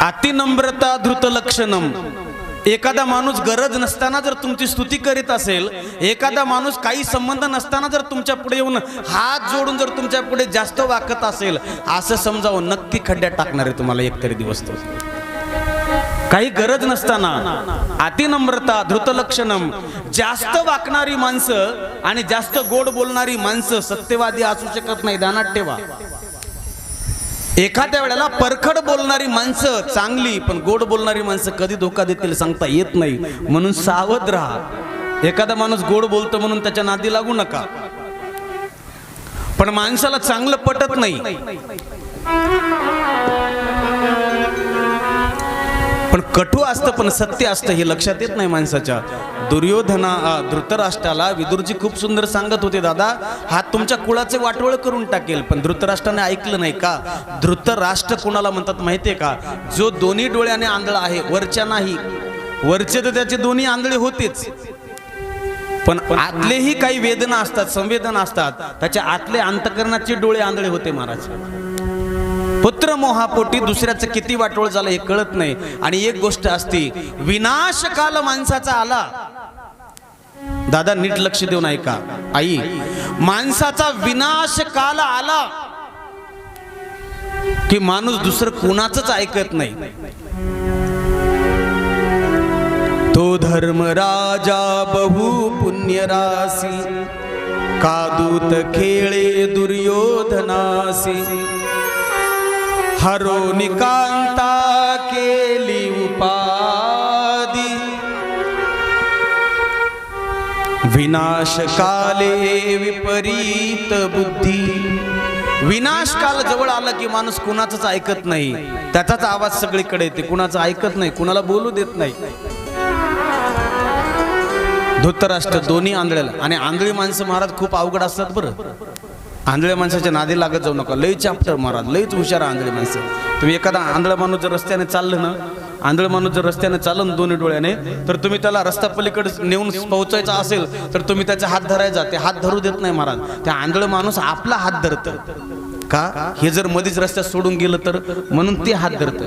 अतिनम्रता धृत लक्षणम. एखादा माणूस गरज नसताना जर तुमची स्तुती करीत असेल एखादा माणूस काही संबंध नसताना जर तुमच्यापुढे येऊन हात जोडून जर तुमच्यापुढे जास्त वाकत असेल असं समजावं नक्की खड्ड्यात टाकणार आहे तुम्हाला एकतरी दिवस तो. काही गरज नसताना अतिनम्रता धृतलक्षणम जास्त वाकणारी माणसं आणि जास्त गोड बोलणारी माणसं सत्यवादी असू शकत नाही ध्यानात ठेवा. एखाद्या वेळेला परखड बोलणारी माणसं चांगली पण गोड बोलणारी माणसं कधी धोका देतील सांगता येत नाही. म्हणून सावध राहा. एखादा माणूस गोड बोलतो म्हणून त्याच्या नादी लागू नका. पण माणसाला चांगलं पटत नाही. कटू असतं पण सत्य असतं हे लक्षात येत नाही माणसाच्या. दुर्योधना धृतराष्ट्राला विदुरजी खूप सुंदर सांगत होते दादा हा तुमच्या कुळाचे वाटोळ करून टाकेल पण धृतराष्ट्राने ऐकलं नाही का? धृतराष्ट्र कुणाला म्हणतात माहितीये का? जो दोन्ही डोळ्याने आंधळा आहे वरच्या नाही. वरचे तर त्याचे दोन्ही आंधळे होतेच. पण आतलेही काही वेदना असतात संवेदना असतात. त्याच्या आतले अंतकरणाचे डोळे आंधळे होते महाराज. पुत्र मोहापोटी दुसऱ्याचं किती वाटोळ झालं हे कळत नाही. आणि एक गोष्ट असती विनाशकाल माणसाचा आला. दादा नीट लक्ष देऊन ऐका. आई माणसाचा विनाश काल आला की माणूस दुसरं कोणाच ऐकत नाही. तो धर्म राजा बहु पुण्यरासी कादूत खेळे दुर्योधनासी हरो निकांता केली उपादी विनाश काले विपरीत बुद्धी. विनाश काल जवळ आला की माणूस कुणाचाच ऐकत नाही. त्याचाच आवाज सगळीकडे येते. कुणाचं ऐकत नाही कुणाला बोलू देत नाही. धृतराष्ट्र दोन्ही आंधळ्याला आणि आंधळी माणसं महाराज खूप अवघड असतात बरं. आंधळ्या माणसाच्या नादी लागत जाऊ नका. लई चाप्टर महाराज लईच हुशार आंधळे आंधळी माणसं. तुम्ही एखादा आंधळा माणूस जर रस्त्याने चाललं ना आंधळ माणूस जर रस्त्याने चाललं ना दोन्ही डोळ्याने तर तुम्ही त्याला रस्ता पलीकडे नेऊन पोहोचायचा असेल तर तुम्ही त्याचा हात धरायचा. ते हात धरू देत नाही महाराज. त्या आंधळ माणूस आपला हात धरत. का? हे जर मध्येच रस्त्यात सोडून गेलं तर म्हणून ते हात धरत.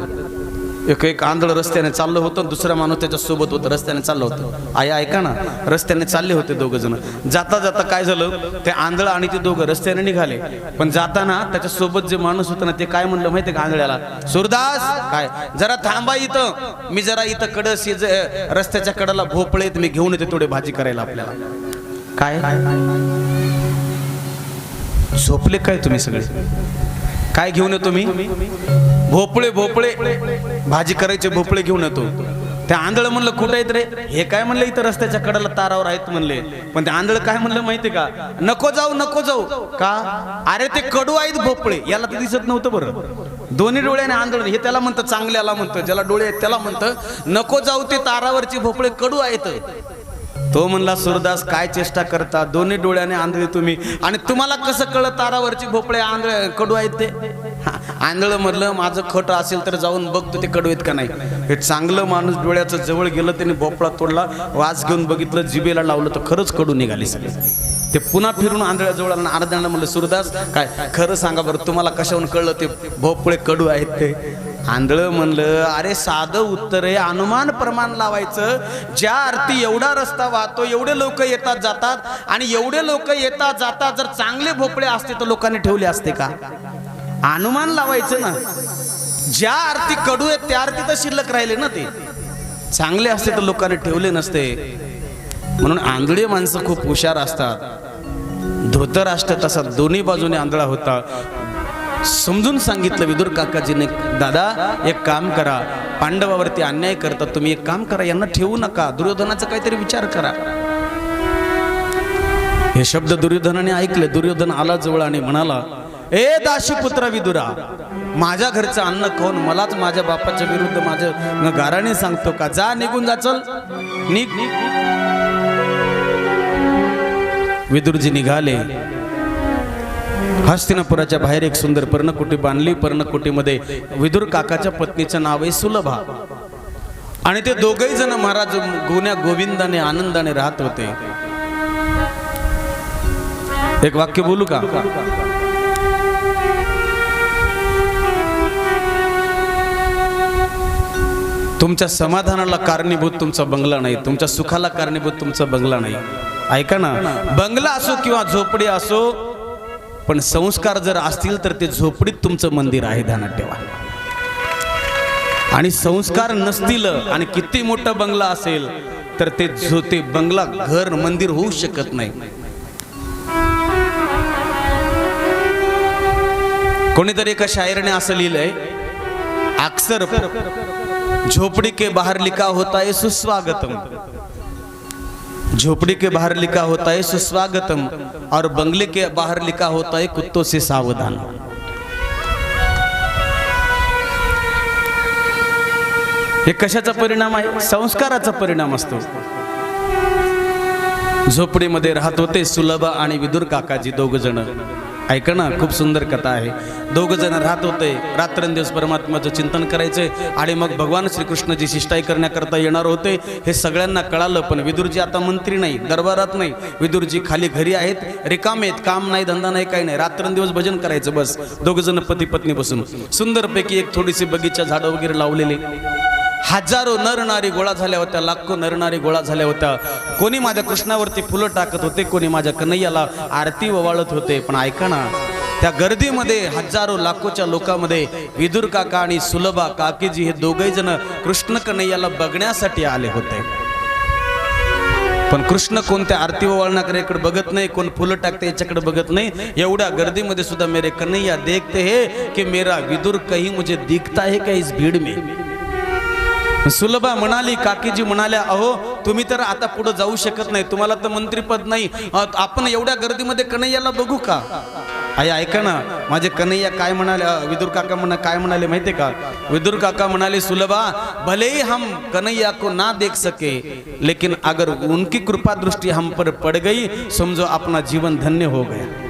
एक एक आंधळ रस्त्याने चाललं होतं दुसरा माणूस त्याच्या सोबत होतं रस्त्याने चाललं होतं. आई ऐका ना रस्त्याने चालले होते दोघ जण. जाता जाता काय झालं? ते आंधळ आणि ते दोघं रस्त्याने निघाले. पण जाताना त्याच्या सोबत जे माणूस होता ना ते काय म्हणलं माहितीये का आंधळ्याला? सुरदास काय? जरा थांबा इथं. मी जरा इथं कडस रस्त्याच्या कडाला भोपळे आहेत, मी घेऊन येते थोडे भाजी करायला आपल्याला. काय? झोपले काय तुम्ही सगळे? काय घेऊन येतो मी? भोपळे भोपळे. भाजी करायचे भोपळे घेऊन येतो. त्या आंधळ म्हणलं कुठं आहेत रे? हे काय म्हणलं इथं रस्त्याच्या कडाला तारावर आहेत म्हणले. पण ते आंधळ काय म्हणलं माहिती का? नको जाऊ नको जाऊ. का? अरे ते कडू आहेत भोपळे. याला तर दिसत नव्हतं बरं. दोन्ही डोळ्याने आंधळ हे त्याला म्हणतं चांगल्याला म्हणतं. ज्याला डोळे आहेत त्याला म्हणतं नको जाऊ ते तारावरचे भोपळे कडू आहेत. तो म्हणला सुरदास काय चेष्टा करता? दोन्ही डोळ्याने आंधळे तुम्ही. आणि तुम्हाला कसं कळत तारावरची भोपळे आंधळे कडू आहेत ते? आंधळं म्हणलं माझं खट असेल तर जाऊन बघतो ते कडू आहेत का नाही. हे चांगलं माणूस डोळ्याचं जवळ गेलं त्याने भोपळा तोडला वास घेऊन बघितलं जिबेला लावलं तर खरंच कडू निघाली सगळे. ते पुन्हा फिरून आंधळ्याजवळ जवळ आणि म्हणलं सुरदास काय? खरं सांगा बरं तुम्हाला कशाहून कळलं ते भोपळे कडू आहेत ते? आंधळ म्हणलं अरे साधं उत्तर आहे. अनुमान प्रमाण लावायचं. ज्या अर्थी एवढा रस्ता वाहतो एवढे लोक येतात जातात. आणि एवढे लोक येतात जातात जर चांगले भोपळे असते तर लोकांनी ठेवले असते का? अनुमान लावायचं ना. ज्या अर्थी कडू आहेत त्या अर्थी तर शिल्लक राहिले ना ते. चांगले असते तर लोकांनी ठेवले नसते. म्हणून आंधळी माणसं खूप हुशार असतात. धोतराष्ट्र तसा दोन्ही बाजूने आंधळा होता. समजून सांगितलं विदुर काकाजीने दादा एक काम करा. पांडवावरती अन्याय करतात तुम्ही एक काम करा. यांना ठेवू नका. दुर्योधनाचा काहीतरी विचार करा. हे शब्द दुर्योधनाने ऐकले. दुर्योधन आला जवळ आणि म्हणाला ए दाशी पुत्र विदुरा माझ्या घरचं अन्न खाऊन मलाच माझ्या बापाच्या विरुद्ध माझ्या गाराने सांगतो का? जा निघून जा चल. निघ. विदुरजी निघाले. हस्तिनापुराच्या बाहेर एक सुंदर पर्णकुटी बांधली. पर्णकुटीमध्ये विदुर काकाच्या पत्नीचं नाव आहे सुलभा. आणि ते दोघही जण महाराज गुण्या गोविंदाने आनंदाने राहत होते. एक वाक्य बोलू का? तुमच्या समाधानाला कारणीभूत तुमचा बंगला नाही. तुमच्या सुखाला कारणीभूत तुमचा बंगला नाही. ऐका ना. बंगला असो किंवा झोपडी असो पण संस्कार जर असतील तर ते झोपडीत तुमचं मंदिर आहे ध्यानात ठेवा. आणि संस्कार नसतील आणि किती मोठा बंगला असेल तर ते झो ते बंगला घर मंदिर होऊ शकत नाही. कोणीतरी एका शायरने असं लिहिलंय अक्सर झोपड़ी के बाहेर लिखा होता है सुस्वागतम. झोपड़ी के बाहर लिखा होता है सुस्वागतम और बंगले के बाहर लिखा होता है कुत्तों से सावधान। हे कशाचा परिणाम आहे? संस्काराचा परिणाम असतो। झोपडीमध्ये राहत होते सुलभ आणि विदुर काकाजी दोघ जण ऐका ना खूप सुंदर कथा आहे. दोघं जण राहत होते. रात्रंदिवस परमात्म्याचं चिंतन करायचे आणि मग भगवान श्रीकृष्णजी शिष्टाई करण्याकरता येणार होते. हे सगळ्यांना कळालं पण विदुरजी आता मंत्री नाही दरबारात नाही. विदुरजी खाली घरी आहेत रिकामे आहेत काम नाही धंदा नाही काही नाही. रात्रंदिवस भजन करायचं बस. दोघं जण पती पत्नी बसून. सुंदरपैकी एक थोडीशी बगीचा झाडं वगैरे लावलेली. हजारो नरनारी गोळा झाल्या होत्या लाखो नरनारी गोळा झाल्या होत्या. कोणी माझ्या कृष्णावरती फुलं टाकत होते कोणी माझ्या कन्हैयाला आरती ववाळत होते. पण ऐका ना त्या गर्दीमध्ये हजारो लाखोच्या लोकांमध्ये विदुर काका आणि सुलभा काकीजी हे दोघे जण कृष्ण कन्हैयाला बघण्यासाठी आले होते. पण कृष्ण कोणत्या आरती ववाळण्याकडे इकडे बघत नाही कोण फुलं टाकते याच्याकडे बघत नाही. एवढ्या गर्दीमध्ये सुद्धा मेरे कन्हैया देखते हे की मेरा विदुर कहीं मुझे दिखता है का इस भीड़ में? सुलभा म्हणाली काकीजी म्हणाल्या अहो तुम्ही तर आता पुढे जाऊ शकत नाही. तुम्हाला तर मंत्रीपद नाही. आपण एवढ्या गर्दीमध्ये कन्हैयाला बघू का? आई ऐका ना. माझे कन्हैया काय म्हणाले? विदुर काका म्हणा काय म्हणाले माहितीये का? विदुर काका म्हणाले सुलभा भले ही हम कन्हैया को ना देख सके लेकिन अगर उनकी कृपा दृष्टि हम पर पड़ गई समझो अपना जीवन धन्य हो गया.